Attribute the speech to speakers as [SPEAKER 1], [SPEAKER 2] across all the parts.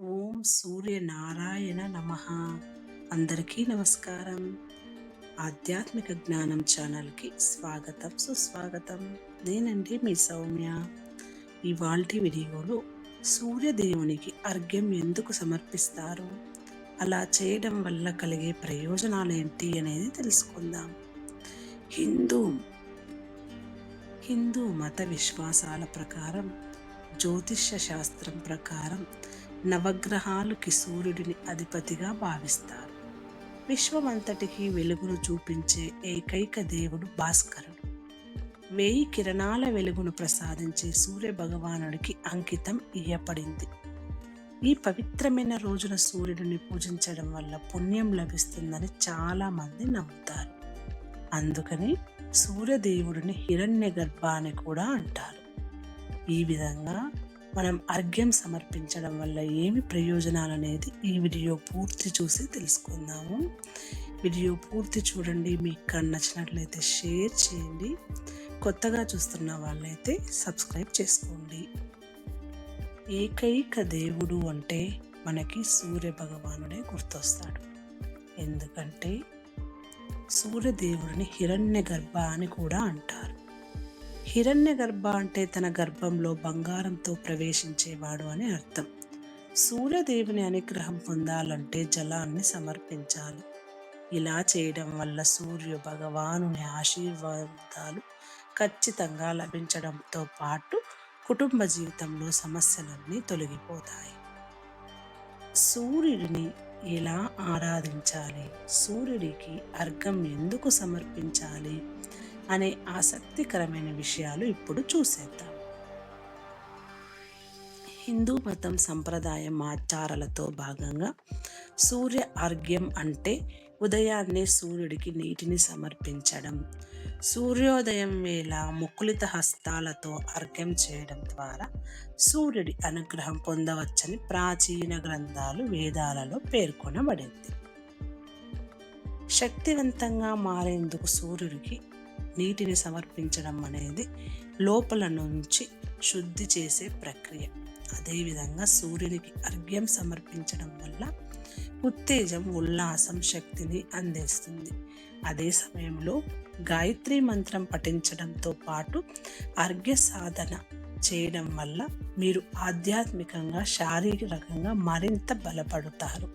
[SPEAKER 1] ఓం సూర్య నారాయణ నమ. అందరికీ నమస్కారం. ఆధ్యాత్మిక జ్ఞానం ఛానల్కి స్వాగతం సుస్వాగతం. నేనండి మీ సౌమ్య. ఇవాల్టి వీడియోలో సూర్యదేవునికి అర్ఘ్యం ఎందుకు సమర్పిస్తారు? అలా చేయడం వల్ల కలిగే ప్రయోజనాలు ఏంటి అనేది తెలుసుకుందాం. హిందూ హిందూ మత విశ్వాసాల ప్రకారం జ్యోతిష్య శాస్త్రం ప్రకారం నవగ్రహాలుకి సూర్యుడిని అధిపతిగా భావిస్తారు. విశ్వమంతటికి వెలుగును చూపించే ఏకైక దేవుడు భాస్కరుడు. వేయి కిరణాల వెలుగును ప్రసాదించే సూర్య భగవానుడికి అంకితం ఇయ్యబడింది. ఈ పవిత్రమైన రోజున సూర్యుడిని పూజించడం వల్ల పుణ్యం లభిస్తుందని చాలా మంది నమ్ముతారు. అందుకని సూర్యదేవుడిని హిరణ్య గర్భ అని కూడా అంటారు. ఈ విధంగా మనం అర్ఘ్యం సమర్పించడం వల్ల ఏమి ప్రయోజనాలు అనేది ఈ వీడియో పూర్తి చూసి తెలుసుకుందాము. వీడియో పూర్తి చూడండి మీకు నచ్చినట్లయితే షేర్ చేయండి. కొత్తగా చూస్తున్న వాళ్ళైతే సబ్స్క్రైబ్ చేసుకోండి. ఏకైక దేవుడు అంటే మనకి సూర్య భగవానుడే గుర్తొస్తాడు. ఎందుకంటే సూర్యదేవుడిని హిరణ్య గర్భ అని కూడా అంటారు. హిరణ్య గర్భ అంటే తన గర్భంలో బంగారంతో ప్రవేశించేవాడు అని అర్థం. సూర్యదేవుని అనుగ్రహం పొందాలంటే జలాన్ని సమర్పించాలి. ఇలా చేయడం వల్ల సూర్య భగవానుని ఆశీర్వాదాలు ఖచ్చితంగా లభించడంతో పాటు కుటుంబ జీవితంలో సమస్యలన్నీ తొలగిపోతాయి. సూర్యుడిని ఎలా ఆరాధించాలి? సూర్యుడికి అర్ఘం ఎందుకు సమర్పించాలి? అనే ఆసక్తికరమైన విషయాలు ఇప్పుడు చూసేద్దాం. హిందూ మతం సంప్రదాయం ఆచారాలతో భాగంగా సూర్య అర్ఘ్యం అంటే ఉదయాన్నే సూర్యుడికి నీటిని సమర్పించడం సూర్యోదయం వేళ ముకులిత హస్తాలతో అర్ఘ్యం చేయడం ద్వారా సూర్యుడి అనుగ్రహం పొందవచ్చని ప్రాచీన గ్రంథాలు వేదాలలో పేర్కొనబడింది. శక్తివంతంగా మారేందుకు సూర్యుడికి నీటిని సమర్పించడం అనేది లోపల నుంచి శుద్ధి చేసే ప్రక్రియ. అదేవిధంగా సూర్యునికి అర్ఘ్యం సమర్పించడం వల్ల ఉత్తేజం ఉల్లాసం శక్తిని అందిస్తుంది. అదే సమయంలో గాయత్రి మంత్రం పఠించడంతో పాటు అర్ఘ్య సాధన చేయడం వల్ల మీరు ఆధ్యాత్మికంగా శారీరకంగా మరింత బలపడతారు.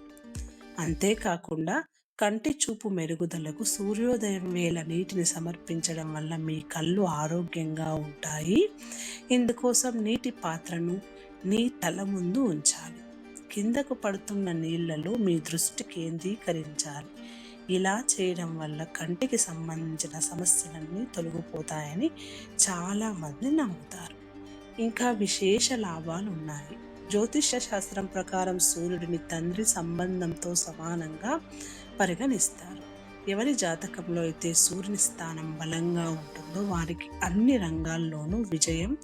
[SPEAKER 1] అంతేకాకుండా కంటి చూపు మెరుగుదలకు సూర్యోదయం వేళ నీటిని సమర్పించడం వల్ల మీ కళ్ళు ఆరోగ్యంగా ఉంటాయి. ఇందుకోసం నీటి పాత్రను నీ తల ముందు ఉంచాలి. కిందకు పడుతున్న నీళ్ళలో మీ దృష్టి కేంద్రీకరించాలి. ఇలా చేయడం వల్ల కంటికి సంబంధించిన సమస్యలన్నీ తొలగిపోతాయని చాలామంది నమ్ముతారు. ఇంకా విశేష లాభాలు ఉన్నాయి. జ్యోతిష శాస్త్రం ప్రకారం సూర్యుడిని తండ్రి సంబంధంతో సమానంగా పరిగణిస్తారు. ఎవరి జాతకంలో అయితే సూర్యుని స్థానం బలంగా ఉంటుందో వారికి అన్ని రంగాల్లోనూ విజయం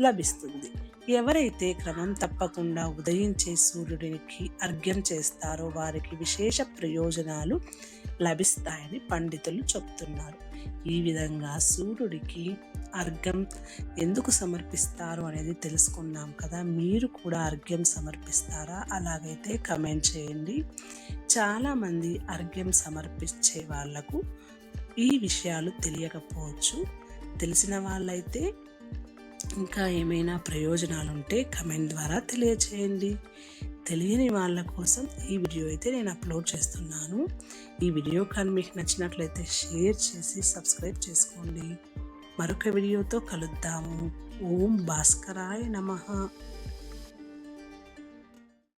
[SPEAKER 1] లభిస్తుంది. ఎవరైతే క్రమం తప్పకుండా ఉదయించే సూర్యుడికి అర్ఘ్యం చేస్తారో వారికి విశేష ప్రయోజనాలు లభిస్తాయని పండితులు చెప్తున్నారు. ఈ విధంగా సూర్యుడికి అర్ఘ్యం ఎందుకు సమర్పిస్తారు అనేది తెలుసుకున్నాం కదా. మీరు కూడా అర్ఘ్యం సమర్పిస్తారా? అలాగైతే కమెంట్ చేయండి. చాలామంది అర్ఘ్యం సమర్పించే వాళ్ళకు ఈ విషయాలు తెలియకపోవచ్చు. తెలిసిన వాళ్ళైతే ఇంకా ఏమైనా ప్రయోజనాలుంటే కమెంట్ ద్వారా తెలియచేయండి. తెలియని వాళ్ళ కోసం ఈ వీడియో అయితే నేను అప్లోడ్ చేస్తున్నాను. ఈ వీడియో కానీ మీకు నచ్చినట్లయితే షేర్ చేసి సబ్స్క్రైబ్ చేసుకోండి. మరొక వీడియోతో కలుద్దాము. ఓం భాస్కరాయ నమ.